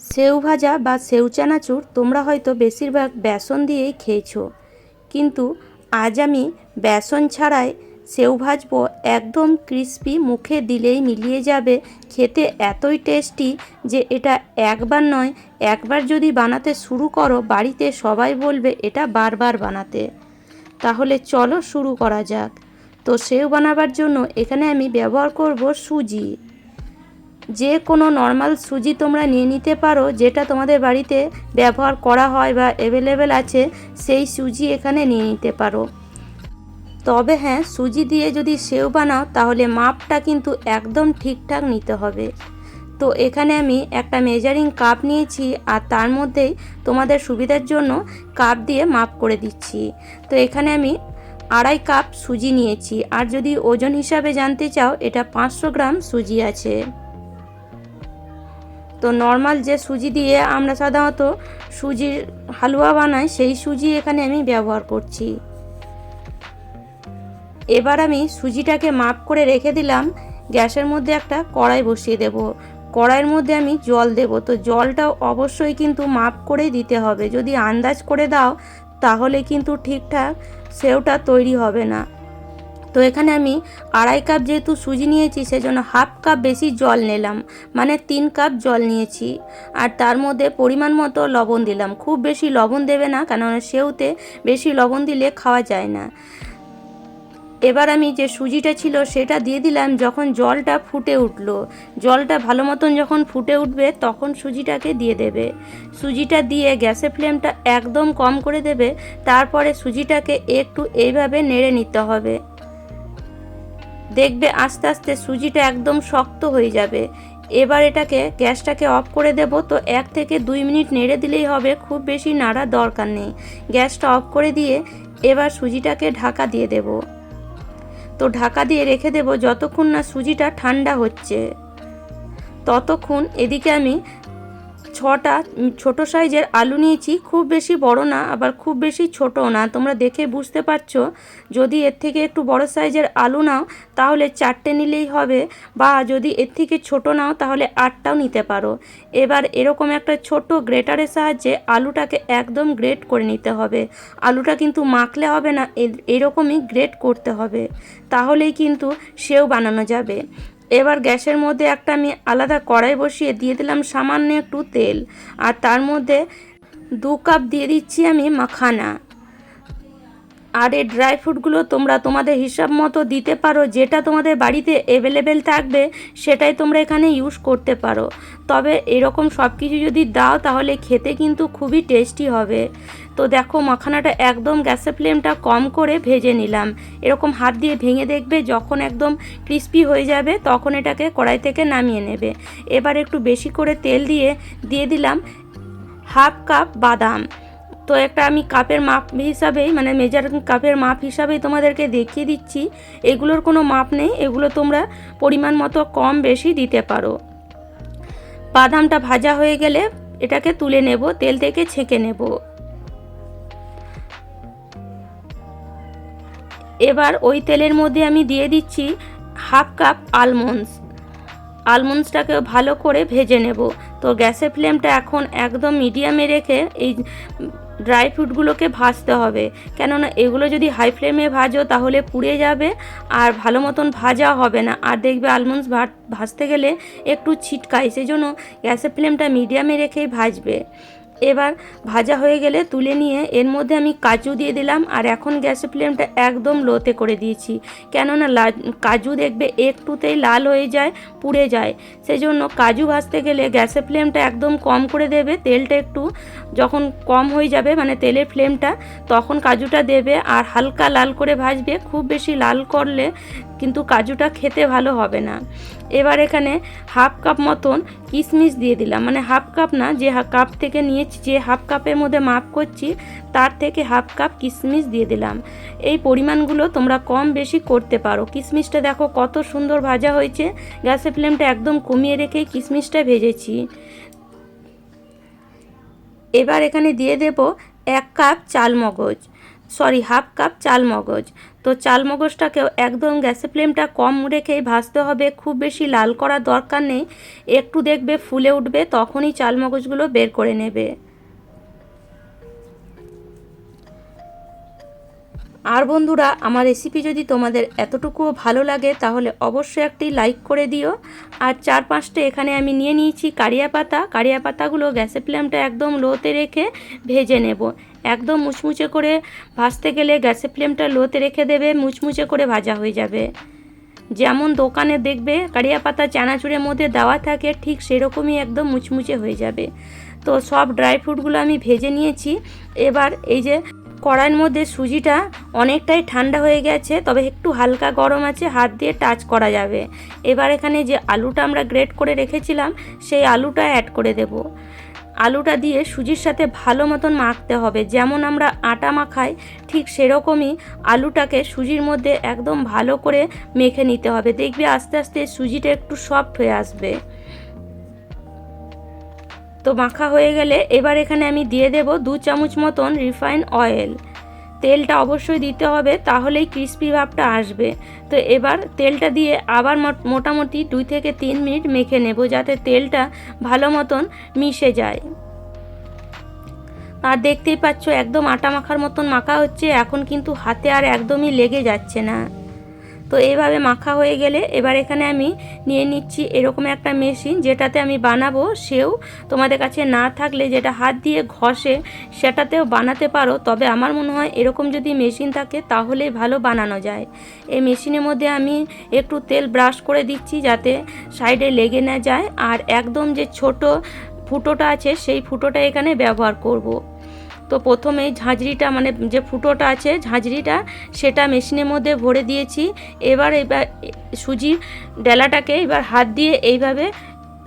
সেউ ভাজা বা সেউ চানাচুর তোমরা হয়তো বেশিরভাগ বেসন দিয়েই খেয়েছো। কিন্তু আজ আমি বেসন ছাড়াই সেউ ভাজবো একদম ক্রিস্পি, মুখে দিলেই মিলিয়ে যাবে। খেতে এতই টেস্টি যে এটা একবার নয়, একবার যদি বানাতে শুরু করো, বাড়িতে সবাই বলবে এটা বারবার বানাতে। তাহলে চলো শুরু করা যাক। তো সেউ বানাবার জন্য এখানে আমি ব্যবহার করব সুজি। যে কোনো নর্মাল সুজি তোমরা নিয়ে নিতে পারো, যেটা তোমাদের বাড়িতে ব্যবহার করা হয় বা অ্যাভেলেবেল আছে, সেই সুজি এখানে নিয়ে নিতে পারো। তবে হ্যাঁ সুজি দিয়ে যদি সেও বানাও, তাহলে মাপটা কিন্তু একদম ঠিকঠাক নিতে হবে। তো এখানে আমি একটা মেজারিং কাপ নিয়েছি, আর তার মধ্যেই তোমাদের সুবিধার জন্য কাপ দিয়ে মাপ করে দিচ্ছি। তো এখানে আমি আড়াই কাপ সুজি নিয়েছি, আর যদি ওজন হিসাবে জানতে চাও, এটা পাঁচশো গ্রাম সুজি আছে। তো নর্মাল যে সুজি দিয়ে আমরা সাধারণত সুজির হালুয়া বানাই, সেই সুজি এখানে আমি ব্যবহার করছি। এবার আমি সুজিটাকে মাপ করে রেখে দিলাম, গ্যাসের মধ্যে একটা কড়াই বসিয়ে দেব। কড়াইয়ের মধ্যে আমি জল দেব, তো জলটাও অবশ্যই কিন্তু মাপ করেই দিতে হবে। যদি আন্দাজ করে দাও, তাহলে কিন্তু ঠিকঠাক সেওটা তৈরি হবে না। তো এখানে আমি আড়াই কাপ যেহেতু সুজি নিয়েছি, সেজন্য হাফ কাপ বেশি জল নিলাম। মানে তিন কাপ জল নিয়েছি। আর তার মধ্যে পরিমাণ মতো লবণ দিলাম। খুব বেশি লবণ দেবে না, কেননা সেউতে বেশি লবণ দিলে খাওয়া যায় না। এবার আমি যে সুজিটা ছিল, সেটা দিয়ে দিলাম যখন জলটা ফুটে উঠল। জলটা ভালো মতন যখন ফুটে উঠবে, তখন সুজিটাকে দিয়ে দেবে। সুজিটা দিয়ে গ্যাসের ফ্লেমটা একদম কম করে দেবে। তারপরে সুজিটাকে একটু এইভাবে নেড়ে নিতে হবে। দেখবে আস্তে আস্তে সুজিটা একদম শক্ত হয়ে যাবে। এবার এটাকে, গ্যাসটাকে অফ করে দেব, তো এক থেকে দুই মিনিট নেড়ে দিলেই হবে, খুব বেশি নাড়ার দরকার নেই। গ্যাসটা অফ করে দিয়ে এবার সুজিটাকে ঢাকা দিয়ে দেব। তো ঢাকা দিয়ে রেখে দেব যতক্ষণ না সুজিটা ঠান্ডা হচ্ছে। ততক্ষণ এদিকে আমি ছটা ছোট সাইজের আলু নিয়েছি, খুব বেশি বড় না, আবার খুব বেশি ছোটও না। তোমরা দেখে বুঝতে পারছ, যদি এর থেকে একটু বড় সাইজের আলু নাও, তাহলে চারটে নিলেই হবে, বা যদি এর থেকে ছোট নাও, তাহলে আটটাও নিতে পারো। এবার এরকম একটা ছোট গ্রেটারের সাহায্যে আলুটাকে একদম গ্রেট করে নিতে হবে। আলুটা কিন্তু মাখলে হবে না এরকমই গ্রেট করতে হবে। তাহলেই কিন্তু সেও বানানো যাবে। এবার গ্যাসের মধ্যে একটা আমি আলাদা কড়াই বসিয়ে দিয়ে দিলাম সামান্য একটু তেল। আর তার মধ্যে দু কাপ দিয়ে দিচ্ছি আমি মাখানা। আর এই ড্রাই ফ্রুটগুলো তোমরা তোমাদের হিসাব মতো দিতে পারো, যেটা তোমাদের বাড়িতে অ্যাভেলেবেল থাকবে, সেটাই তোমরা এখানে ইউজ করতে পারো। তবে এরকম সব কিছু যদি দাও, তাহলে খেতে কিন্তু খুবই টেস্টি হবে। তো দেখো, মাখানাটা একদম গ্যাসের ফ্লেমটা কম করে ভেজে নিলাম। এরকম হাত দিয়ে ভেঙে দেখবে, যখন একদম ক্রিস্পি হয়ে যাবে, তখন এটাকে কড়াই থেকে নামিয়ে নেবে। এবার একটু বেশি করে তেল দিয়ে দিয়ে দিলাম হাফ কাপ বাদাম। তো একটা আমি কাপের মাপ হিসাবেই মানে মেজার কাপের মাপ হিসাবেই তোমাদেরকে দেখিয়ে দিচ্ছি। এগুলোর কোনো মাপ নেই, এগুলো তোমরা পরিমাণ মতো কম বেশি দিতে পারো। বাদামটা ভাজা হয়ে গেলে এটাকে তুলে নেব, তেল থেকে ছেঁকে নেব। এবার ওই তেলের মধ্যে আমি দিয়ে দিচ্ছি হাফ কাপ আলমন্ডস আলমন্ডসটাকে ভালো করে ভেজে নেব। তো গ্যাসের ফ্লেমটা এখন একদম মিডিয়ামে রেখে এই ড্রাই ফ্রুটগুলোকে ভাজতে হবে। কেননা এগুলো যদি হাই ফ্লেমে ভাজো তাহলে পুড়ে যাবে আর ভালো মতন ভাজা হবে না। আর দেখবে আলমন্ডস ভাজতে গেলে একটু ছিটকায় সেই জন্য গ্যাসের ফ্লেমটা মিডিয়ামে রেখেই ভাজবে। এবার ভাজা হয়ে গেলে তুলে নিয়ে এর মধ্যে আমি কাজু দিয়ে দিলাম আর এখন গ্যাসের ফ্লেমটা একদম লোতে করে দিয়েছি। কেননা কাজু দেখবে একটুতেই লাল হয়ে যায়, পুড়ে যায়। সেই জন্য কাজু ভাজতে গেলে গ্যাসের ফ্লেমটা একদম কম করে দেবে, তেলটা একটু যখন কম হয়ে যাবে মানে তেলের ফ্লেমটা, তখন কাজুটা দেবে আর হালকা লাল করে ভাজবে। খুব বেশি লাল করলে কিন্তু কাজুটা খেতে ভালো হবে না। এবার এখানে হাফ কাপ মতন কিশমিশ দিয়ে দিলাম। মানে হাফ কাপ না, যে কাপ থেকে নিয়েছি, যে হাফ কাপের মধ্যে মাপ করছি, তার থেকে হাফ কাপ কিশমিশ দিয়ে দিলাম। এই পরিমাণগুলো তোমরা কম বেশি করতে পারো। কিশমিশটা দেখো কত সুন্দর ভাজা হয়েছে। গ্যাসের ফ্লেমটা একদম কমিয়ে রেখে কিশমিশটা ভেজেছি। এবার এখানে দিয়ে দেব এক কাপ চাল মগজ সরি হাফ কাপ চাল মগজ তো চাল মগজটাকেও একদম গ্যাসে ফ্লেমটা কম রেখেই ভাজতে হবে। খুব বেশি লাল করার দরকার নেই। একটু দেখবে ফুলে উঠবে, তখনই চাল মগজগুলো বের করে নেবে। আর বন্ধুরা, আমার রেসিপি যদি তোমাদের এতটুকুও ভালো লাগে, তাহলে অবশ্যই একটি লাইক করে দিও। আর চার পাঁচটা এখানে আমি নিয়ে নিয়েছি কারিয়া পাতা। কারিয়া পাতাগুলো গ্যাসের ফ্লেমটা একদম লোতে রেখে ভেজে নেব। একদম মুচমুচে করে ভাজতে গেলে গ্যাসের ফ্লেমটা লোতে রেখে দেবে, মুচমুচে করে ভাজা হয়ে যাবে। যেমন দোকানে দেখবে, কারিয়া পাতা চানাচুরের মধ্যে দেওয়া থাকে, ঠিক সেরকমই একদম মুচমুচে হয়ে যাবে। তো সব ড্রাই ফ্রুটগুলো আমি ভেজে নিয়েছি। এবার এই যে কড়াইয়ের মধ্যে সুজিটা অনেকটাই ঠান্ডা হয়ে গেছে, তবে একটু হালকা গরম আছে, হাত দিয়ে টাচ করা যাবে। এবার এখানে যে আলুটা আমরা গ্রেট করে রেখেছিলাম, সেই আলুটা অ্যাড করে দেব। আলুটা দিয়ে সুজির সাথে ভালো মতন মাখতে হবে, যেমন আমরা আটা মাখাই, ঠিক সেরকমই আলুটাকে সুজির মধ্যে একদম ভালো করে মেখে নিতে হবে। দেখবে আস্তে আস্তে সুজিটা একটু সফট হয়ে আসবে। তো মাখা হয়ে গেলে এবার এখানে আমি দিয়ে দেব দু চামচ মতন রিফাইন অয়েল। তেলটা অবশ্যই দিতে হবে, তাহলেই ক্রিস্পি ভাবটা আসবে। তো এবার তেলটা দিয়ে আবার মোটামুটি দুই থেকে তিন মিনিট মেখে নেব যাতে তেলটা ভালো মতন মিশে যায়। আর দেখতেই পাচ্ছ, একদম আটা মাখার মতন মাখা হচ্ছে, এখন কিন্তু হাতে আর একদমই লেগে যাচ্ছে না। তো এইভাবে মাখা হয়ে গেলে এবার এখানে আমি নিয়ে নিচ্ছি এরকম একটা মেশিন যেটাতে আমি বানাবো, সেও তোমাদের কাছে না থাকলে যেটা হাত দিয়ে ঘষে সেটাতেও বানাতে পারো। তবে আমার মনে হয় এরকম যদি মেশিন থাকে তাহলে ভালো বানানো যায়। এই মেশিনের মধ্যে আমি একটু তেল ব্রাশ করে দিচ্ছি যাতে সাইডে লেগে না যায়। আর একদম যে ছোট ফুটোটা আছে, সেই ফুটোটা এখানে ব্যবহার করব। তো প্রথমে ঝাঁঝরিটা মানে যে ফুটোটা আছে ঝাঁঝরিটা, সেটা মেশিনের মধ্যে ভরে দিয়েছি। এবার এবার সুজির ডেলাটাকে এবার হাত দিয়ে এইভাবে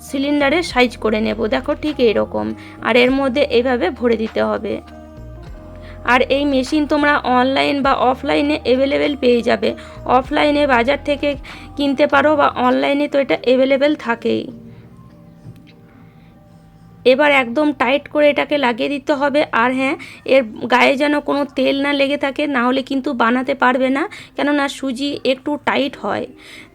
সিলিন্ডারে সাইজ করে নেব। দেখো ঠিক এইরকম। আর এর মধ্যে এইভাবে ভরে দিতে হবে। আর এই মেশিন তোমরা অনলাইন বা অফলাইনে অ্যাভেলেবেল পেয়ে যাবে। অফলাইনে বাজার থেকে কিনতে পারো বা অনলাইনে তো এটা অ্যাভেলেবেল থাকেই। এবার একদম টাইট করে এটাকে লাগিয়ে দিতে হবে। আর হ্যাঁ এর গায়ে যেন কোনো তেল না লেগে থাকে, না হলে কিন্তু বানাতে পারবে না। কেননা সুজি একটু টাইট হয়।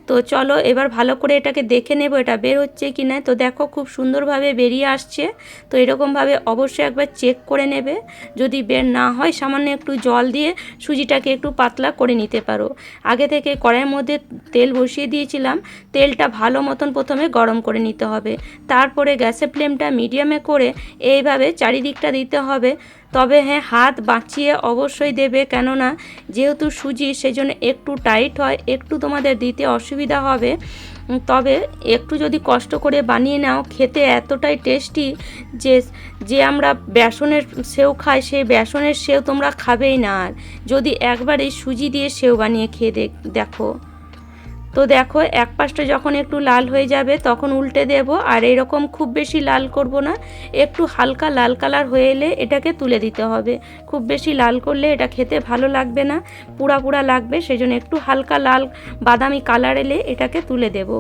তো চলো এবার ভালো করে এটাকে দেখে নেব, এটা বের হচ্ছে কি না তো দেখো খুব সুন্দরভাবে বেরিয়ে আসছে। তো এরকমভাবে অবশ্যই একবার চেক করে নেবে। যদি বের না হয়, সামান্য একটু জল দিয়ে সুজিটাকে একটু পাতলা করে নিতে পারো। আগে থেকে কড়াইয়ের মধ্যে তেল বসিয়ে দিয়েছিলাম। তেলটা ভালো মতন প্রথমে গরম করে নিতে হবে। তারপরে গ্যাসের ফ্লেমটা মিডিয়ামে করে এইভাবে চারিদিকটা দিতে হবে। তবে হ্যাঁ হাত বাঁচিয়ে অবশ্যই দেবে, কেননা যেহেতু সুজি সেজন্য একটু টাইট হয়, একটু তোমাদের দিতে অসুবিধা হবে। তবে একটু যদি কষ্ট করে বানিয়ে নাও, খেতে এতটাই টেস্টি যে যে আমরা বেসনের সেও খাই, সেই বেসনের সেও তোমরা খাবেই না আর। যদি একবার এই সুজি দিয়ে সেও বানিয়ে খেয়ে দেখো। তো দেখো, এক পাশটা যখন একটু লাল হয়ে যাবে, তখন উল্টে দেব, আর এরকম খুব বেশি লাল করব না। একটু হালকা লাল কালার হয়ে এলে এটাকে তুলে দিতে হবে। খুব বেশি লাল করলে এটা খেতে ভালো লাগবে না পুরা পুরা লাগবে, সেজন্য একটু হালকা লাল বাদামি কালার এলে এটাকে তুলে দেবো।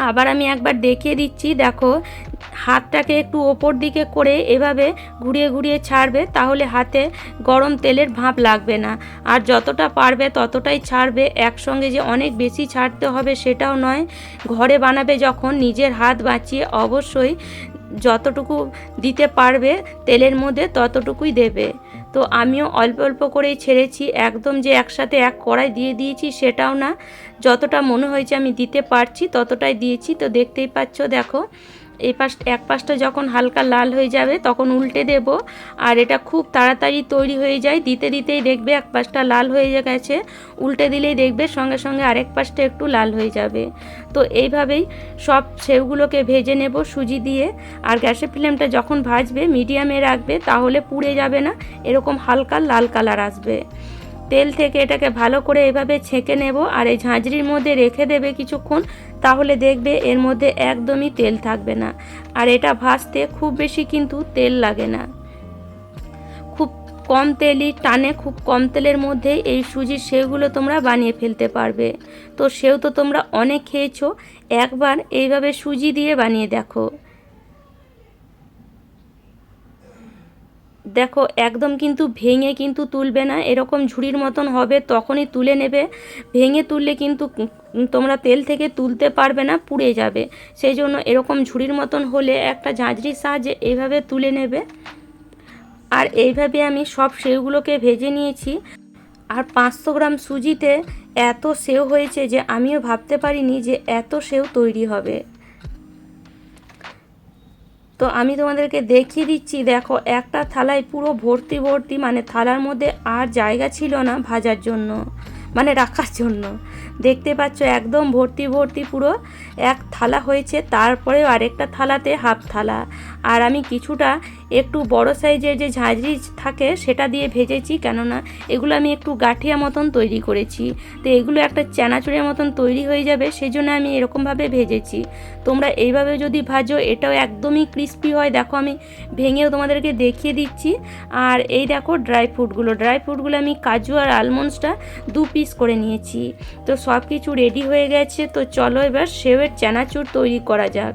আবার আমি একবার দেখিয়ে দিচ্ছি, দেখো, হাতটাকে একটু ওপর দিকে করে এভাবে ঘুরিয়ে ঘুরিয়ে ছাড়বে, তাহলে হাতে গরম তেলের ভাঁপ লাগবে না। আর যতটা পারবে ততটাই ছাড়বে, একসঙ্গে যে অনেক বেশি ছাড়তে হবে সেটাও নয়। ঘরে বানাবে যখন নিজের হাত বাঁচিয়ে অবশ্যই যতটুকু দিতে পারবে তেলের মধ্যে ততটুকুই দেবে। তো আমিও অল্প অল্প করেই ছেড়েছি। একদম যে একসাথে এক কড়াই দিয়ে দিয়েছি সেটাও না। যতটা মনে হয়েছে আমি দিতে পারছি, ততটাই দিয়েছি। তো দেখতেই পাচ্ছ, দেখো এই পাশ, এক পাশটা যখন হালকা লাল হয়ে যাবে, তখন উল্টে দেব। আর এটা খুব তাড়াতাড়ি তৈরি হয়ে যায়। দিতে দিতেই দেখবে এক পাশটা লাল হয়ে গেছে। উল্টে দিলেই দেখবে সঙ্গে সঙ্গে আরেক পাশটা একটু লাল হয়ে যাবে। তো এইভাবেই সব সেগুলোকে ভেজে নেব সুজি দিয়ে। আর গ্যাসের ফ্লেমটা যখন ভাজবে, মিডিয়ামে রাখবে, তাহলে পুড়ে যাবে না। এরকম হালকা লাল কালার আসবে। তেল থেকে এটাকে ভালো করে এভাবে ছেঁকে নেব আর এই ঝাঁঝরির মধ্যে রেখে দেবে কিছুক্ষণ, তাহলে দেখবে এর মধ্যে একদমই তেল থাকবে না। আর এটা ভাজতে খুব বেশি কিন্তু তেল লাগে না। খুব কম তেলই টানে, খুব কম তেলের মধ্যেই এই সুজির সেওগুলো তোমরা বানিয়ে ফেলতে পারবে। তো সেও তো তোমরা অনেক খেয়েছো, একবার এইভাবে সুজি দিয়ে বানিয়ে দেখো। দেখো, একদম কিন্তু ভেঙে কিন্তু তুলবে না, এরকম ঝুড়ির মতন হবে, তখনই তুলে নেবে। ভেঙে তুললে কিন্তু তোমরা তেল থেকে তুলতে পারবে না, পুড়ে যাবে। সেই জন্য এরকম ঝুড়ির মতন হলে একটা ঝাঁঝরির সাহায্যে এইভাবে তুলে নেবে। আর এইভাবে আমি সব সেওগুলোকে ভেজে নিয়েছি। আর পাঁচশো গ্রাম সুজিতে এত সেও হয়েছে যে, আমিও ভাবতে পারিনি যে এত সেও তৈরি হবে। তো আমি তোমাদেরকে দেখিয়ে দিচ্ছি, দেখো, একটা থালায় পুরো ভর্তি ভর্তি মানে থালার মধ্যে আর জায়গা ছিল না ভাজার জন্য মানে রাখার জন্য। দেখতে পাচ্ছ, একদম ভর্তি ভর্তি পুরো এক থালা হয়েছে, তারপরেও আরেকটা থালাতে হাফ থালা। আর আমি কিছুটা একটু বড় সাইজের যে ঝাঁঝরি থাকে সেটা দিয়ে ভেজেছি, কেননা এগুলো আমি একটু গাঠিয়া মতন তৈরি করেছি। তো এগুলো একটা চানাচুরের মতন তৈরি হয়ে যাবে সেই জন্য আমি এরকমভাবে ভেজেছি। তোমরা এইভাবে যদি ভাজো, এটাও একদমই ক্রিস্পি হয়। দেখো আমি ভেঙেও তোমাদেরকে দেখিয়ে দিচ্ছি। আর এই দেখো ড্রাই ফ্রুটগুলো ড্রাই ফ্রুটগুলো আমি কাজু আর আলমন্ডসটা দু পিস করে নিয়েছি। তো সব কিছু রেডি হয়ে গেছে। তো চলো এবার সেওয়ের চানাচুর তৈরি করা যাক।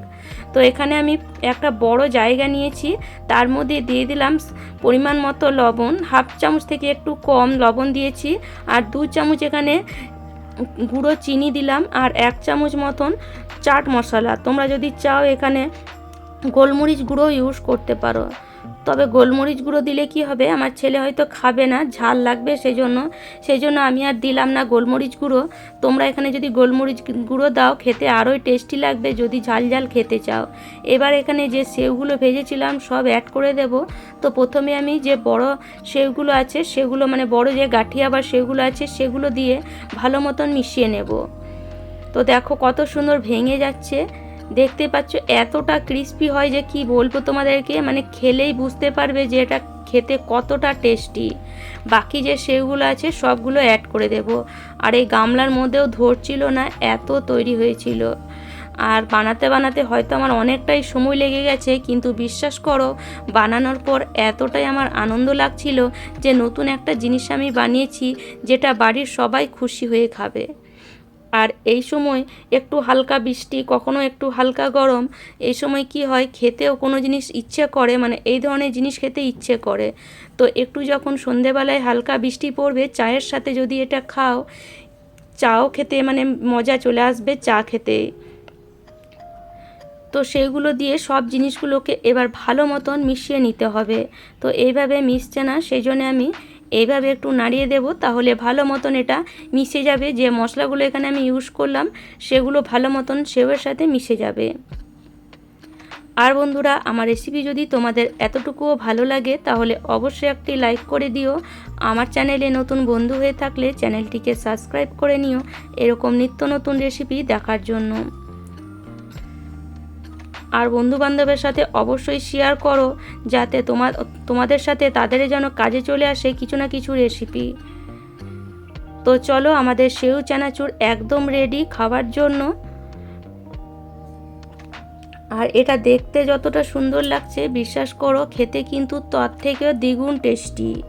তো এখানে আমি একটা বড় জায়গা নিয়েছি। তার মধ্যে দিয়ে দিলাম পরিমাণ মতো লবণ। হাফ চামচ থেকে একটু কম লবণ দিয়েছি। আর দু চামচ এখানে গুঁড়ো চিনি দিলাম। আর এক চামচ মতন চাট মশলা। তোমরা যদি চাও এখানে গোলমরিচ গুঁড়ো ইউজ করতে পারো। তবে গোলমরিচ গুঁড়ো দিলে কি হবে? আমার ছেলে হয়তো খাবে না, ঝাল লাগবে সেই জন্য সেই জন্য আমি আর দিলাম না গোলমরিচ গুঁড়ো। তোমরা এখানে যদি গোলমরিচ গুঁড়ো দাও, খেতে আরোই টেস্টি লাগবে যদি ঝাল ঝাল খেতে চাও। এবার এখানে যে সেওগুলো ভেজেছিলাম, সব অ্যাড করে দেব। তো প্রথমে আমি যে বড় সেওগুলো আছে, সেগুলো মানে বড় যে গাঠিয়া বা সেগুলো আছে, সেগুলো দিয়ে ভালো মতন মিশিয়ে নেব। তো দেখো কত সুন্দর ভেঙে যাচ্ছে। দেখতে পাচ্ছ, এতটা ক্রিস্পি হয় যে কি বলব তোমাদেরকে? মানে খেলেই বুঝতে পারবে যে এটা খেতে কতটা টেস্টি বাকি যে সেগুলো আছে, সবগুলো অ্যাড করে দেব। আর এই গামলার মধ্যেও ধরছিল না, এত তৈরি হয়েছিল। আর বানাতে বানাতে হয়তো আমার অনেকটাই সময় লেগে গেছে, কিন্তু বিশ্বাস করো, বানানোর পর এতটাই আমার আনন্দ লাগছিল যে নতুন একটা জিনিস আমি বানিয়েছি, যেটা বাড়ির সবাই খুশি হয়ে খাবে। আর এই সময় একটু হালকা বৃষ্টি, কখনো একটু হালকা গরম, এই সময় কি হয়, খেতেও কোনো জিনিস ইচ্ছে করে মানে এই ধরনের জিনিস খেতে ইচ্ছে করে। তো একটু যখন সন্ধেবেলায় হালকা বৃষ্টি পড়বে, চায়ের সাথে যদি এটা খাও, চাও খেতে মানে মজা চলে আসবে চা খেতে। তো সেগুলো দিয়ে সব জিনিসগুলোকে এবার ভালো মতন মিশিয়ে নিতে হবে। তো এইভাবে মিশছে না, সেই জন্য আমি এইভাবে একটু নাড়িয়ে দেব, তাহলে ভালো মতন এটা মিশে যাবে। যে মশলাগুলো এখানে আমি ইউজ করলাম, সেগুলো ভালো মতন সেওয়ের সাথে মিশে যাবে। আর বন্ধুরা, আমার রেসিপি যদি তোমাদের এতটুকুও ভালো লাগে, তাহলে অবশ্যই একটি লাইক করে দিও। আমার চ্যানেলে নতুন বন্ধু হয়ে থাকলে চ্যানেলটিকে সাবস্ক্রাইব করে নিও। এরকম নিত্য নতুন রেসিপি দেখার জন্য। আর বন্ধু বান্ধবের সাথে অবশ্যই শেয়ার করো যাতে তোমার তোমাদের সাথে তাদের যেন কাজে চলে আসে কিছু না কিছু রেসিপি তো চলো আমাদের সেউ চানাচুর একদম রেডি খাবার জন্য। আর এটা দেখতে যতটা সুন্দর লাগছে, বিশ্বাস করো, খেতে কিন্তু তার থেকেও দ্বিগুণ টেস্টি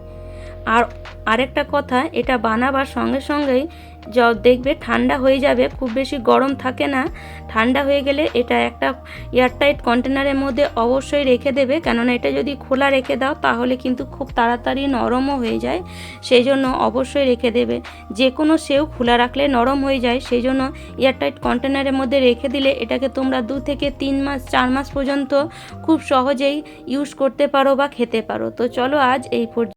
আর আরেকটা কথা, এটা বানাবার সঙ্গে সঙ্গেই য দেখবে, ঠান্ডা হয়ে যাবে, খুব বেশি গরম থাকে না। ঠান্ডা হয়ে গেলে এটা একটা এয়ারটাইট কন্টেনারের মধ্যে অবশ্যই রেখে দেবে। কেননা এটা যদি খোলা রেখে দাও, তাহলে কিন্তু খুব তাড়াতাড়ি নরমও হয়ে যায়। সেই জন্য অবশ্যই রেখে দেবে। যে কোনো সেও খোলা রাখলে নরম হয়ে যায়। সেই জন্য এয়ারটাইট কন্টেনারের মধ্যে রেখে দিলে এটাকে তোমরা দু থেকে তিন মাস, চার মাস পর্যন্ত খুব সহজেই ইউজ করতে পারো বা খেতে পারো। তো চলো আজ এই